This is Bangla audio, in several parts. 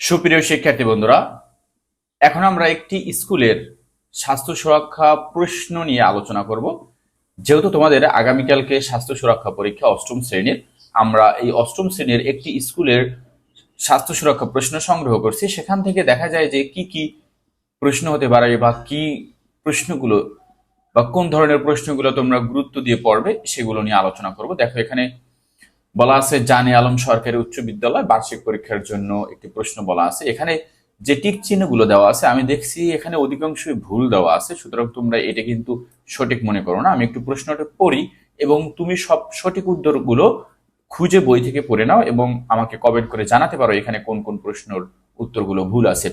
সুপ্রিয় শিক্ষার্থী বন্ধুরা, এখন আমরা একটি স্কুলের স্বাস্থ্য সুরক্ষা প্রশ্ন নিয়ে আলোচনা করব। যেহেতু তোমাদের আগামীকালকে স্বাস্থ্য সুরক্ষা পরীক্ষা অষ্টম শ্রেণির, আমরা এই অষ্টম শ্রেণির একটি স্কুলের স্বাস্থ্য সুরক্ষা প্রশ্ন সংগ্রহ করছি। সেখান থেকে দেখা যায় যে কি কি প্রশ্ন হতে পারে বা কি প্রশ্নগুলো বা কোন ধরনের প্রশ্নগুলো তোমরা গুরুত্ব দিয়ে পড়বে সেগুলো নিয়ে আলোচনা করব। দেখো, এখানে বলা আছে, জানে আলম সরকারি উচ্চ বিদ্যালয় বার্ষিক পরীক্ষার জন্য একটি প্রশ্ন বলা আছে। এখানে যে টিক চিহ্নগুলো দেওয়া আছে, আমি দেখছি এখানে অধিকাংশই ভুল দেওয়া আছে, সুতরাং তোমরা এটা কিন্তু সঠিক মনে করো না। আমি একটু প্রশ্নটা পড়ি এবং তুমি সব সঠিক উত্তরগুলো খুঁজে বই থেকে পড়ে নাও এবং আমাকে কমেন্ট করে জানাতে পারো এখানে কোন কোন প্রশ্নের উত্তরগুলো ভুল আছে।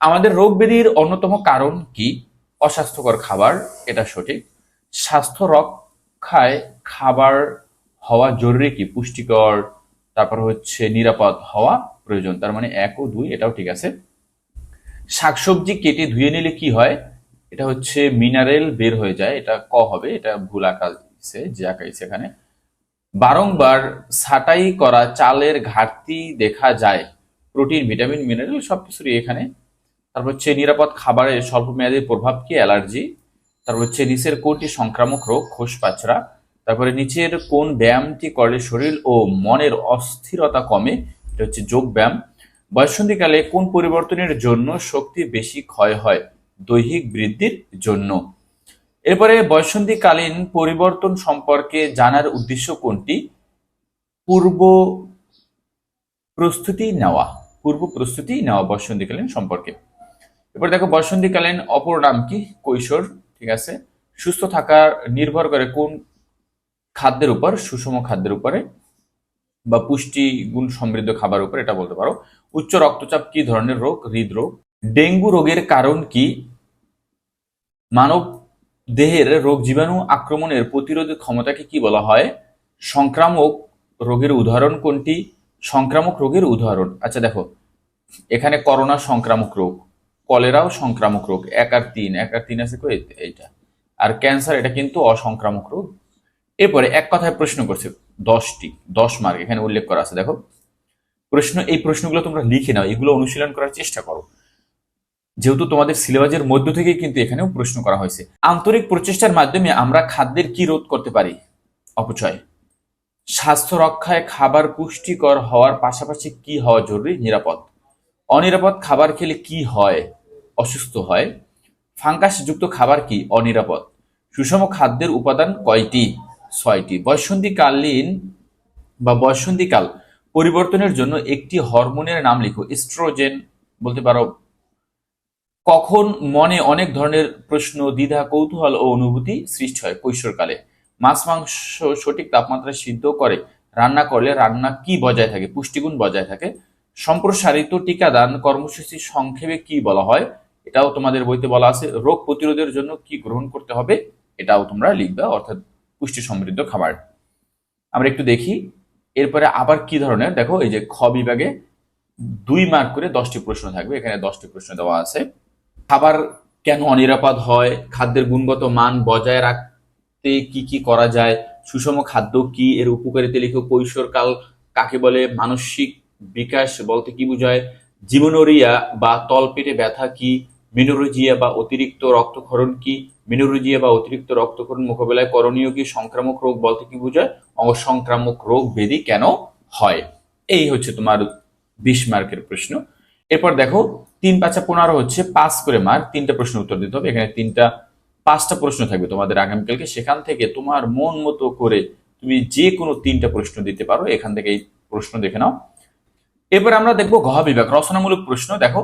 আমাদের রোগ ব্যাধির অন্যতম কারণ কি? অস্বাস্থ্যকর খাবার, এটা সঠিক। স্বাস্থ্য রক্ষায় খাবার হওয়া জরুরি কি? পুষ্টিকর, তারপর হচ্ছে নিরাপদ হওয়া প্রয়োজন। তার মানে এক ও দুই, এটাও ঠিক আছে। শাকসবজি কেটে ধুয়ে নিলে কি হয়? এটা হচ্ছে মিনারেল বের হয়ে যায়। এটা ক হবে? এটা ভুল আঁকাইছে যে আঁকাইছে এখানে। বারংবার ছাঁটাই করা চালের ঘাটতি দেখা যায়। প্রোটিন, ভিটামিন, মিনারেল সবকিছুরই এখানে। তারপর হচ্ছে নিরাপদ খাবারের স্বল্পমেয়াদী প্রভাব কি? অ্যালার্জি। তারপর হচ্ছে নিচের কোনটি সংক্রামক রোগ? খোসপাচড়া তারপরে নিচের কোন ব্যায়ামটি করলে শরীর ও মনের অস্থিরতা কমে, এটা হচ্ছে যোগ ব্যায়াম বয়সন্ধিকালে কোন পরিবর্তনের জন্য শক্তি বেশি ক্ষয় হয়? দৈহিক বৃদ্ধির জন্য। এরপরে বয়সন্ধিকালীন পরিবর্তন সম্পর্কে জানার উদ্দেশ্য কোনটি? পূর্ব প্রস্তুতি নেওয়া। পূর্ব প্রস্তুতি নেওয়া বয়সন্ধিকালীন সম্পর্কে। এবার দেখো বয়সন্ধিকালীন অপর নাম কি? কৈশোর, ঠিক আছে? সুস্থ থাকার নির্ভর করে কোন খাদ্যের উপর, সুষম খাদ্যের উপরে বা পুষ্টি গুণ সমৃদ্ধ খাবার উপর এটা বলতে পারো। উচ্চ রক্তচাপ কি ধরনের রোগ? হৃদরোগ। ডেঙ্গু রোগের কারণ কি? মানব দেহের রোগ জীবাণু আক্রমণের প্রতিরোধ ক্ষমতাকে কি বলা হয়? সংক্রামক রোগের উদাহরণ কোনটি? সংক্রামক রোগের উদাহরণ। আচ্ছা দেখো, এখানে করোনা সংক্রামক রোগ, কলেরাও সংক্রামক রোগ, এক আর তিন, এক আর তিন আছে এইটা। আর ক্যান্সার, এটা কিন্তু অসংক্রামক রোগ। এরপরে এক কথায় প্রশ্ন করছে, দশটি, দশ মার্ক এখানে উল্লেখ করা আছে, দেখো। প্রশ্ন, এই প্রশ্নগুলো তোমরা লিখে নাও, এগুলো অনুশীলন করার চেষ্টা করো। যেহেতু তোমাদের সিলেবাসের মধ্য থেকে কিন্তু এখানেও প্রশ্ন করা হয়েছে। আন্তরিক প্রচেষ্টার মাধ্যমে আমরা খাদ্যের কি রোধ করতে পারি? অপচয়। স্বাস্থ্য রক্ষায় খাবার পুষ্টিকর হওয়ার পাশাপাশি কি হওয়া জরুরি? নিরাপদ। অনিরাপদ খাবার খেলে কি হয়? অসুস্থ হয়। ফাঙ্গাস যুক্ত খাবার কি? অনিরাপদ। সুষম খাদ্যের উপাদান কয়টি? ছয়টি। বয়সন্ধিকালীন বা বয়সন্ধিকাল পরিবর্তনের জন্য একটি হরমোনের নাম লিখো এস্ট্রোজেন বলতে পারো। কখন মনে অনেক ধরনের প্রশ্ন, দ্বিধা, কৌতূহল ও অনুভূতি সৃষ্টি হয় কৈশোরকালে। মাছ, মাংস সঠিক তাপমাত্রায় সিদ্ধ করে, রান্না করলে রান্না কি বজায় থাকে, পুষ্টিগুণ বজায় থাকে, সম্প্রসারিত টিকাদান কর্মসূচি সংক্ষেপে কি বলা হয়, এটাও তোমাদের বইতে বলা আছে। রোগ প্রতিরোধের জন্য কি গ্রহণ করতে হবে, এটাও তোমরা লিখবে, অর্থাৎ পুষ্টি সমৃদ্ধ খাবার। আমরা একটু দেখি, এরপরে আবার কি ধরনের? দেখো, এই যে খ বিভাগে দুই মার্ক করে দশটি প্রশ্ন থাকবে, এখানে দশটি প্রশ্ন দেওয়া আছে। খাবার কেন অনিরাপদ হয়? খাদ্যের গুণগত মান বজায় রাখতে কি কি করা যায়? সুষম খাদ্য কি? এর উপকারিতা লিখো। কৈশোরকাল কাকে বলে? মানসিক বিকাশ বলতে কি বোঝায়? জীবনরিয়া বা তলপেটে ব্যথা কি? মিনোরোজিয়া বা অতিরিক্ত রক্তক্ষরণ কি? মিনোরোজিয়া বা অতিরিক্ত রক্তক্ষরণ মোকাবেলায় করণীয় কি? সংক্রামক রোগ বলতে কি বোঝায়? অসংক্রামক রোগ ব্যাধি কেন হয়? এই হচ্ছে তোমার বিশ মার্কের প্রশ্ন। এরপর দেখো, তিন পাঁচা পনেরো হচ্ছে, পাঁচ করে মার্ক, তিনটা প্রশ্ন উত্তর দিতে হবে। এখানে তিনটা, পাঁচটা প্রশ্ন থাকবে তোমাদের আগামীকালকে। সেখান থেকে তোমার মন মতো করে তুমি যে কোনো তিনটা প্রশ্ন দিতে পারো। এখান থেকে এই প্রশ্ন দেখে নাও। এবার আমরা দেখব ঘ বিভাগ, রচনামূলক প্রশ্ন। দেখো,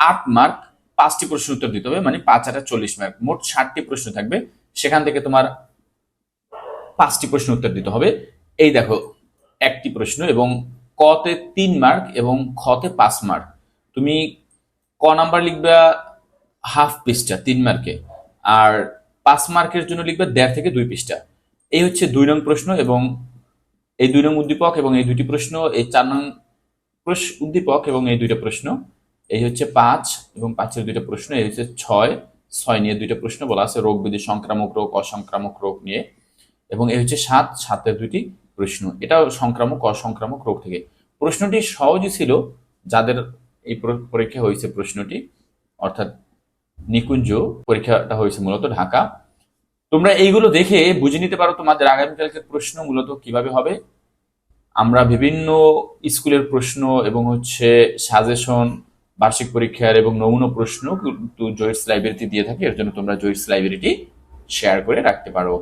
আট মার্ক পাঁচটি প্রশ্ন উত্তর দিতে হবে মানে পাঁচ আটা চল্লিশ মার্ক মোট ষাটটি প্রশ্ন থাকবে। সেখান থেকে তোমার পাঁচটি প্রশ্ন উত্তর দিতে হবে। এই দেখো, একটি প্রশ্ন এবং কতে তিন মার্ক এবং খতে পাঁচ মার্ক তুমি ক নাম্বার লিখবে হাফ পৃষ্ঠা, তিন মার্কে আর পাঁচ মার্কের জন্য লিখবে দেড় থেকে দুই পৃষ্ঠা। এই হচ্ছে দুই নং প্রশ্ন এবং এই দুই নং উদ্দীপক এবং এই দুইটি প্রশ্ন, এই চার নং উদ্দীপক এবং এই দুইটা প্রশ্ন। এই হচ্ছে পাঁচ এবং পাঁচের দুইটা প্রশ্ন, এই হচ্ছে ছয়। ছয় নিয়ে দুইটা প্রশ্ন বলা আছে, রোগ বিধি সংক্রামক রোগ, অসংক্রামক রোগ নিয়ে। এবং এই হচ্ছে সাত, সাতের দুইটি প্রশ্ন। এটাও সংক্রামক, অসংক্রামক রোগ থেকে। প্রশ্নটি সহজই ছিল, যাদের এই পরীক্ষা হয়েছে প্রশ্নটি, অর্থাৎ নিকুঞ্জ পরীক্ষাটা হয়েছে মূলত ঢাকা। তোমরা এইগুলো দেখে বুঝে নিতে পারো তোমাদের আগামীকালকের প্রশ্ন মূলত কীভাবে হবে। আমরা বিভিন্ন স্কুলের প্রশ্ন এবং হচ্ছে সাজেশন বার্ষিক পরীক্ষার এবং নমুনা প্রশ্ন কিন্তু জয়েন্টস লাইব্রেরিতে দিয়ে থাকে, এর জন্য তোমরা জয়েন্টস লাইব্রেরিটি শেয়ার করে রাখতে পারো।